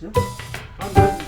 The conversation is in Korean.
맞죠? 아, 네.